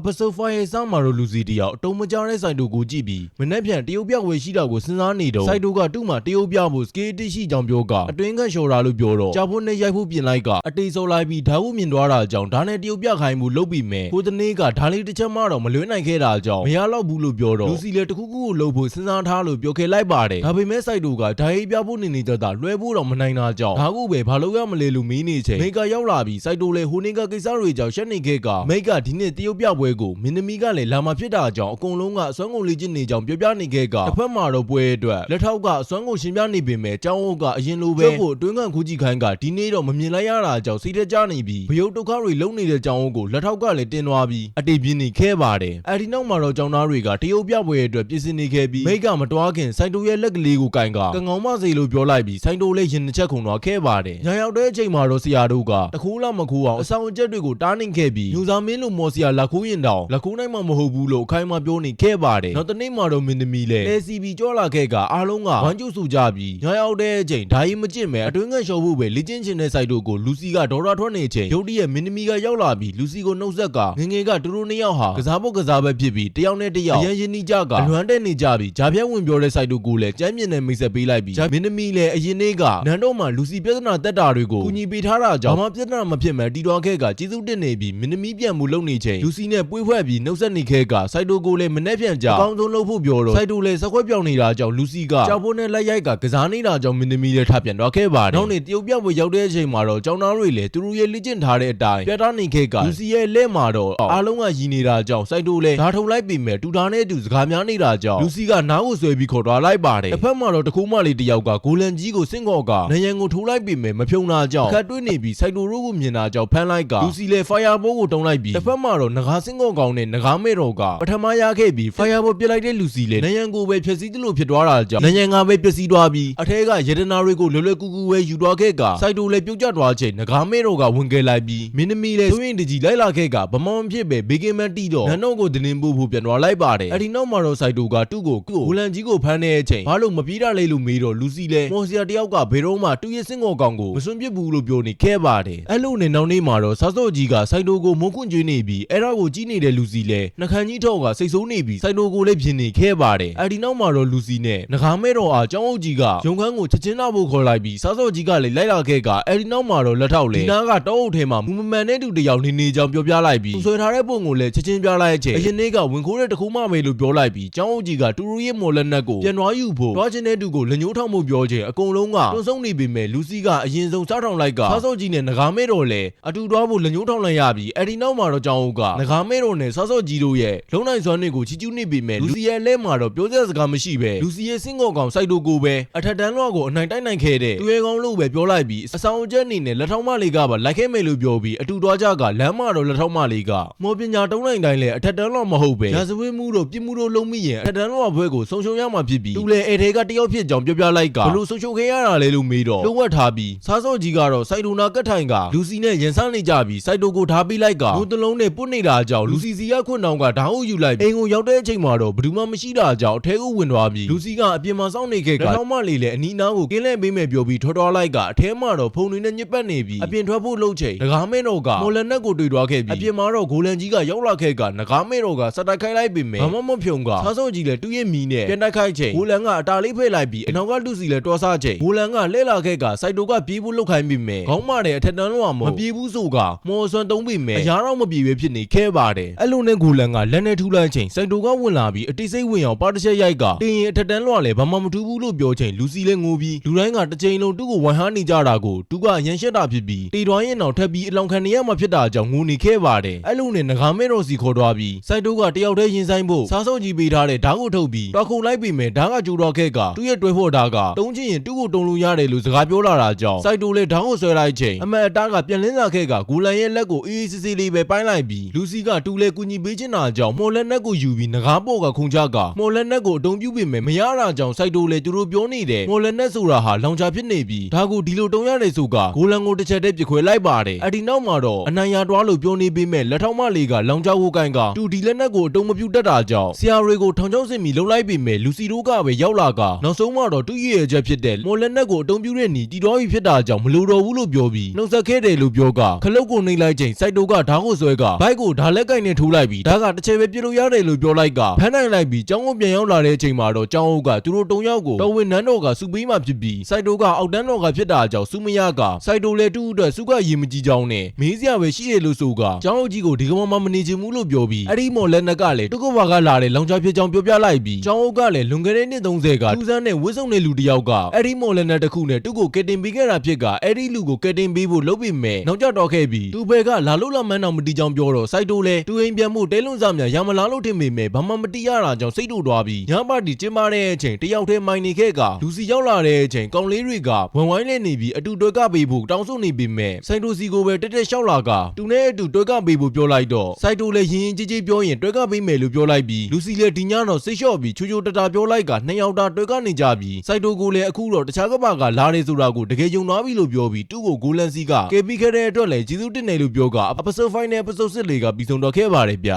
episode 5ရဲ့စမှာတော့လူစီတယောက်အတုံးမကြားတဲ့စိုက်တိုကိုကြည့်ပြီးမနေ့ပြန်တရုတ်ပြဝယ်ရှိတာကိုစဉ်းစားနေတော့စိုက်တိုကသူ့မှာတရုတ်ပြဖို့ scale တိရှိကြောင်ပြောကအတွင်းကလျှော်တာလို့ပြောတော့ကြောက်ဖို့နဲ့ရိုက်ဖို့ပြင်လိုက်ကအတေဆော်လိုက်ပြီးဓာတ်ဟုမြင်သွားတာကြောင့်ဓာတ်နဲ့တရုတ်ပြခိုင်းမှုလုပ်ပြီးမယ်ကိုတနေ့ကဓာတ်လေးတစ်ချက်မှတော့မလွဲနိုင်ခဲ့တာကြောင့်မရတော့ဘူးလို့ပြောတော့လူစီလည်းတခုခုကိုလုပ်ဖို့စဉ်းစားထားလို့ပြောခဲ့လိုက်ပါတယ်ဒါပေမဲ့စိုက်တိုကဓာတ်ရေးပြဖို့နေနေကြတာလွှဲဖို့တော့မနိုင်တာကြောင့်ဒါကိုပဲဘာလို့ရမလဲလို့မေးနေချိန်မိတ်ကရောက်လာပြီးစိုက်တိုလည်းဟိုနေကကိစ္စတွေကြောင့်ရှက်နေခဲ့ကမိတ်ကဒီနေ့တရုတ်ပြပွဲကိုမင်းသမီးကလည်းလာမဖြစ်တာကြောင့်အကုန်လုံးကအစွမ်းကုန်လေးချင်းနေကြောင်ပြောပြနေခဲ့ကတစ်ဖက်မှာတော့ပွဲအတွက်လက်ထောက်ကအစွမ်းကုန်ရှင်ပြနေပေမဲ့ကျောင်းအုပ်ကအရင်လိုပဲကိုအတွင်းကန်ခူးကြီးခိုင်းကဒီနေ့တော့မမြင်လိုက်ရတာကြောင့်စိတ်တကြနေပြီးဘယုတ်ဒုက္ခတွေလုံနေတဲ့ကျောင်းအုပ်ကိုလက်ထောက်ကလည်းတင်းသွားပြီးအတိတ်ပြင်းနေခဲ့ပါတယ်အဲဒီနောက်မှာတော့ကျောင်းသားတွေကတရုတ်ပြပွဲအတွက်ပြင်ဆင်နေခဲ့ပြီးမိတ်ကမတွားခင်စိုင်းတိုရဲ့လက်ကလေးကိုကင်ကကငောင်းမစေလို့ပြောလိုက်ပြီးစိုင်းတိုလည်းရင်တစ်ချက်ခုန်သွားခဲ့ပါတယ်ညရောက်တဲ့အချိန်မှာတော့ဆရာတို့ကတခိုးလာမခိုးအောင်အဆောင်အကျက်တွေကိုတားနှင်ခဲ့ပြီးညူစာမင်းလိုမော်စရာလက်ခိုးရင်တောင်လက်ခိုးနိုင်မှာမဟုတ်ဘူးလို့အခိုင်အမာပြောနေခဲ့ပါတယ်နောက်တနေ့မှာတော့မင်းသမီးလည်းလဲစီပြီးကြောလာခဲ့ကအားလုံးကဝမ်းကျုပ်ဆူကြပြီးညရောက်တဲ့အချိန်ဓာရီမကျင့်မဲ့အတွင်းကရှော်ဖို့ပဲလေ့ကျင့်ချင်တဲ့စိုက်တို့ကိုလူစီကဒေါ်လာထွက်နေချိန်ရုတ်တရက်မင်းသမီးကရောက်လာပြီးလူစီကိုနှုတ်ဆက်ကငငယ်ကတူတူနှစ်ယောက်ဟာကစားဖို့ကစားပဲဖြစ်ပြီးတယောက်နဲ့တယောက်အရင်ရင်းနှီးကြကအလွမ်းတဲ့နေကြပြီးဂျာပြဲဝင်ပြောတဲ့စိုက်တို့ကိုလည်းကြမ်းမြင်တဲ့မိတ်ဆက်ပေးလိုက်ပြီးဂျာမင်းသမီးလည်းအရင်နေ့ကနန်းတော့မှလူစီပြဿနာတက်တာတွေကိုကူညီပေးထားတာကြောင့်ဘာမှပြဿနာမဖြစ်မဲ့တီတော်ခဲ့ကကျေးဇူးတင်နေပြီးမင်းသမီးပြန်မှုလုပ်နေချိန်လူစီနဲ့ပွေးဖွဲ့ပြီးနှုတ်ဆက်နေခဲ့ကစိုက်တို့ကိုလည်းမနှက်ပြန်ကြအကောင်းဆုံးလုပ်ဖို့ပြောတော့စိုက်တို့လည်းစက်ခွက်ပြောင်းနေတာကြောင့်လူစီကကြောက်ဖို့နဲ့လက်ရိုက်ကကစားနေတာကြောင့်မင်းသမီးလည်းထပြန်တော့ခဲ့ပါတယ်နောက်နေ့တရုတ်ပြပွဲရောက်တဲ့အချိန်မှာတော့ကျောင်းသားတွေလည်းသူတို့ရဲ့လေ့ကျင့်ထားတဲ့အတိုင်းပြထားနေခဲ့ကလူစီရဲ့လက်မှာတော့အားလုံးကရည်နေတာကြောင့်စိုက်တို့လည်းဓာထုံလိုက်ပြီမဲ့တူတာနဲ့တူစကားများနေတာကြောင့်လူစီကနားကိုဆွဲပြီးခေါ်သွားလိုက်ပါတယ်တစ်ဖက်မှာတော့တကူးမလေးတယောက်ကဂိုလန်ကြီးကိုစင့်ခေါ်ကနယံကိုထိုးလိုက်ပြီမဲ့မဖြုံတာကြောင့်ခတ်တွင်းနေပြီးစိုက်တို့တို့ကိုမြင်တာကြောင့်ဖမ်းလိုက်ကလူစီလည်း fire ball ကိုတုံးလိုက်ပြီးတစ်ဖက်မှာတော့ငကားစင့်ခေါ်ကောင်နဲ့ငကားမဲတော်ကပထမရခဲ့ပြီး fire ball ပြစ်လိုက်တဲ့လူစီလည်းနယံကိုပဲဖျက်ဆီးသလိုဖြစ်သွားတာကြောင့်နယံကပဲပျက်စီးသွားပြီးအထက်ကရတနာတွေကိုလွယ်လွယ်ကူကူပဲယူသွားခဲ့ကစိုက်တို့လည်းပြုတ်ကျသွားချိန်ငကားမဲတော်ကဝင်ခဲ့လိုက်ပြီးမင်းသမီးလည်းသွင်းတကြီးလိုက်လာခဲ့ကဗမောင်ဖြစ်ပဲဘေကင်မန်တီတော့နန်းတော်ကိုတင်းပို့ဖို့ပြန်သွားလိုက်ပါတယ်အဲ့ဒီနောက်မှာတော့စိုက်တို့ကသူ့ကိုကိုဂူလန်ကြီးကိုဖမ်းတဲ့အချိန်ဘာလို့မပြေးတာလဲလို့မေးတော့လူစီလည်းမော်စီယာတယောက်ကဘယ်တော့မှသူ့ရဲ့စင်ကောကောင်ကိုမစွန့်ပစ်ဘူးလို့ပြောနေခဲ့ပါတယ်အဲ့လိုနဲ့နောက်နေ့မှာတော့ဆာစော့ကြီးကစိုက်တို့ကိုမုန်းခွန့်ကျွေးနေပြီးအဲ့ဒါကိုကြည့်နေတဲ့လူစီလည်းနှခမ်းကြီးထောက်ကစိတ်ဆိုးနေပြီးစိုက်တို့ကိုလည်းပြင်နေခဲ့ပါတယ်အဲ့ဒီနောက်မှာတော့လူစီနဲ့ငကားမဲတော်အားကျောင်းအုပ်ကြီးကရုံခန်းကိုချက်ချင်းတော့ဖို့ခေါ်လိုက်ပြီးဆာစော့ကြီးကလည်းလိုက်လာခဲ့ကအဲ့ဒီနောက်မှာတော့လက်ထောက်လည်းဒီနားကတောအုပ်ထဲမှာမူမမှန်တဲ့သူတယောက်နေနေကြောင်ပြောပြလိုက်ပြီးသူဆွဲထားတဲ့ပုံကိုလည်းချက်ချင်းပြလိုက်တဲ့အချိန်အရင်နေ့ကဝင်ခိုးတဲ့တခုမှပဲလို့ပြောလိုက်ပြီးကျောင်းအုပ်ကြီးကတူရူရဲ့မော်လက်နက်ကိုပြန်သွားယူဖို့တွားချင်းတဲ့သူကိုလက်ညှိုးထောက်မှုပြောခြင်းအကုန်လုံးကတွန်းဆုံးနေပေမဲ့လူစီကအရင်ဆုံးစားထောင်လိုက်ကဆာစော့ကြီးနဲ့ငကားမဲတော်လည်းအတူတွားဖို့လက်ညှိုးထောက်လိုက်ရပြီးအဲ့ဒီနောက်မှာတော့ကျောင်းအုပ်ကငကားမဲတော်နဲ့ဆာစော့ကြီးတို့ရဲ့လုံနိုင်စွမ်းတွေကိုချီကျူးနေပေမဲ့လူစီရဲ့လက်မှာတော့ပြောစရာစကားမရှိပဲလူစီရဲ့စင်ကောကောင်စိုက်တို့ကိုပဲအထက်တန်းလွှာကိုအနိုင်တိုက်နိုင်ခဲ့တဲ့သူရဲကောင်းလို့ပဲပြောလိုက်ပြီးအဆောင်အကျက်အနေနဲ့လက်ထောက်မလေးကပါလိုက်ခဲ့မယ်လို့ပြောပြီးအတူတွားကြကလမ်းမှာတော့လက်ထောက်မလေးကမော်ပညာတုံးနိုင်တိုင်းလဲအထက်တန်းလွှာမဟုတ်ပဲရာဇဝတ်မှုတို့ပြစ်မှုတို့လုံးမိရင်အထက်တန်းလွှာဘွဲကိုဆုံးရှုံးရမှာဖြစ်ပြီးသူလည်းအဲထဲကတယောက်ဖြစ်ကြောင်ပြောပြလိုက်ကဘလို့ဆုံးရှုံးခဲ့ရတာလဲလို့မေးတော့လုံးဝတ်ထားပြီးစားစော့ကြီးကတော့စိုက်ဒိုနာကတ်ထိုင်ကလူစီနဲ့ရင်ဆန်းနေကြပြီးစိုက်ဒိုကိုထားပေးလိုက်ကဘုံတလုံးနဲ့ပုတ်နေတာကြောင့်လူစီစီကခွန်းတောင်ကဓာတ်အုပ်ယူလိုက်အိမ်ကိုရောက်တဲ့အချိန်မှာတော့ဘယ်သူမှမရှိတာကြောင့်အထဲကိုဝင်သွားပြီးလူစီကအပြင်မှာစောင့်နေခဲ့ကလက်ထောက်မလေးလည်းအနီးနားကိုကင်းလဲပေးမယ်ပြောပြီးထော်တော်လိုက်ကအထဲမှာတော့ဖုန်တွေနဲ့ညစ်ပတ်နေပြီးအပြင်ထွက်ဖို့လှုပ်ချိန်ဒကာမဲတော်ကမော်လနက်ကိုတွေ့သွားခဲ့ပြီးအပြင်မှာတော့ဂိုလန်ကြီးကရောက်လာခဲ့ကနဂါမဲတော်ကစတိုက်ခိုက်လိုက်ပေမဲ့ဘာမှမဖြုံကဆားစောကြီးလည်းတူရဲ့မီနဲ့ပြန်တိုက်ခိုက်ချိန်ဂိုလန်ကအတားလေးဖဲ့လိုက်ပြီးအနောက်ကလူစီလည်းတော်စားချိန်ဂိုလန်ကလှဲလာခဲ့ကစိုက်တိုကပြေးဖို့လှုပ်ခိုင်းပြီးမဲ့ခေါင်းမတဲ့အထက်တန်းလုံးကမပြေးဘူးဆိုကမော်ဆွမ်းတုံးပြီးမဲ့အရာတော့မပြေပဲဖြစ်နေခဲ့ပါတယ်အဲ့လိုနဲ့ဂိုလန်ကလက်နဲ့ထူလိုက်ချိန်စိုက်တိုကဝင်လာပြီးအတိတ်စိတ်ဝင်အောင်ပါတစ်ချက်ရိုက်ကတင်းရင်အထက်တန်းလွှာလည်းဘာမှမထူးဘူးလို့ပြောချိန်လူစီလည်းငိုပြီးလူတိုင်းကတစ်ချိန်လုံးသူ့ကိုဝန်ဟန်းနေကြတာကိုသူကရန်ရှက်တာဖြစ်ပြီးတီတော်ရင်အောင်ထပ်ပြီးအလောင်ခံနေရမှာဖြစ်တာကြောင့်ငိုနေခဲ့ပါတယ်အဲ့လိုနဲ့ငကားမဲတော်စီခေါ်သွားပြီးစိုက်တိုကတယောက်တည်းရင်ဆိုင်ဖို့စားစုပ်ကြီးပေးထားတဲ့ဓာတ်ကိုထုတ်ပြီးတွားခုန်လိုက်ပြီမဲ့ဓာတ်ကကျူတော်ခဲ့ကသူ့ရဲ့တွဲဖို့ဓာတ်ကတုံးချင်ရင်သူ့ကိုတုံလို့ရတယ်လို့စကားပြောလာတာကြောင့်စိုက်တိုလည်းဓာတ်ကိုဆွဲလိုက်ချိန်အမတ်အတားကပြန်လင်းလာခဲ့ကဂူလန်ရဲ့လက်ကိုအေးအေးဆေးဆေးလေးပဲပိုင်းလိုက်ပြီးလူစီကတူလဲကူညီပေးချင်တာကြောင့်မော်လက်နက်ကိုယူပြီးငကားပေါ်ကခုန်ကြကမော်လက်နက်ကိုအတုံးပြုပေမဲ့မရတာကြောင့်စိုက်တိုလည်းသူတို့ပြောနေတယ်မော်လက်နက်ဆိုတာဟာလောင်ချဖြစ်နေပြီးဒါကိုဒီလိုတုံးရတယ်ဆိုကဂိုလန်ကိုတစ်ချက်တည်းပြခွဲလိုက်ပါတယ်အဒီနောက်မှာတော့အနိုင်ရတွားလို့ပြောနေပေမဲ့လက်ထောက်မလေးကလောင်ချဖို့ကိုင်းကတူဒီလက်နက်ကိုအတုံးမပြုတ်တတ်တာကြောင့်ဆရာတွေကိုထောင်ချောင်းစင်မီလှုပ်လိုက်ပေမဲ့လူစီတို့ကပဲရောက်လာကနောက်ဆုံးမှတော့တူရရဲ့ချက်ဖြစ်တဲ့မော်လက်နက်ကိုအတုံးပြုတဲ့ညီတီတော်ပြီဖြစ်တာကြောင့်မလိုတော့ဘူးလို့ပြောပြီးနှုတ်ဆက်ခဲ့တယ်လို့ပြောကခလုတ်ကိုနှိမ့်လိုက်ချိန်စိုက်တိုကဓာတ်ကိုဆွဲကဘိုက်ကိုဓာတ်လက်ကကင်နဲ့ထိုးလိုက်ပြီးဒါကတစ်ချက်ပဲပြစ်လို့ရတယ်လို့ပြောလိုက်ကဖမ်းနိုင်လိုက်ပြီးကျောင်းကိုပြန်ရောက်လာတဲ့အချိန်မှာတော့ကျောင်းအုပ်ကသူတို့တုံယောက်ကိုတော်ဝင်နန်းတော်ကစုပေးမှဖြစ်ပြီးစိုက်တိုကအောက်တန်းတော်ကဖြစ်တာကြောင့်စုမရကစိုက်တိုလည်းတူအတွက်စုကရေမကြီးကြောင်းနဲ့မေးစရာပဲရှိတယ်လို့ဆိုကကျောင်းအုပ်ကြီးကိုဒီကမမမနေချင်ဘူးလို့ပြောပြီးအဲ့ဒီမော်လက်နက်ကလည်းတုကဘာကလာတဲ့လောင်ချဖြစ်ကြောင်းပြောပြလိုက်ပြီးကျောင်းအုပ်ကလည်းလွန်ခဲ့တဲ့နှစ်30ကထူးဆန်းတဲ့ဝစ်စုံတဲ့လူတစ်ယောက်ကအဲ့ဒီမော်လက်နက်တစ်ခုနဲ့သူ့ကိုကက်တင်ပေးခဲ့တာဖြစ်ကအဲ့ဒီလူကိုကက်တင်ပေးဖို့လုပ်ပေမဲ့နောက်ကျတော့ခဲ့ပြီးသူ့ဘက်ကလာလို့လာမှန်းတော့မတီးကြောင်းပြောတော့စိုက်တိုလည်းသူအိမ်ပြန်မှုတဲလွန်စားများရမလားလို့ထင်ပေမဲ့ဘာမှမတီးရတာကြောင့်စိတ်တူသွားပြီးညပါတီကျင်းပတဲ့အချိန်တယောက်တည်းမိုင်နေခဲ့ကလူစီရောက်လာတဲ့အချိန်ကောင်လေးတွေကဝန်ဝိုင်းလေးနေပြီးအတူတွဲကပေးဖို့တောင်းဆိုနေပေမဲ့စိုက်တိုစီကိုပဲတက်တက်လျှောက်လာကသူနဲ့အတူတွဲကပေးဖို့ပြောလိုက်တော့စိုက်တိုလည်းရင်ရင်ကြီးကြီးပြောရင်တွဲကပေးမယ်လို့ပြောလိုက်ပြီးလူစီလည်းဒီညတော့စိတ်လျှော့ပြီးချိုချိုတတာပြောလိုက်ကနှစ်ယောက်တာတွဲကနေကြပြီးစိုက်တိုကိုလည်းအခုတော့တခြားကပါကလာနေဆိုတာကိုတကယ်ယုံသွားပြီလို့ပြောပြီးသူ့ကိုဂိုလန်စီကကေပီခဲ့တဲ့အတွက်လည်းကျေးဇူးတင်တယ်လို့ပြောက episode 5နဲ့ episode 6လေးကပြီးဆုံးတော့ခဲ့ပါတယ်ဗျ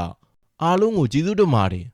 အားလုံးကိုကျေးဇူးတင်ပါတယ်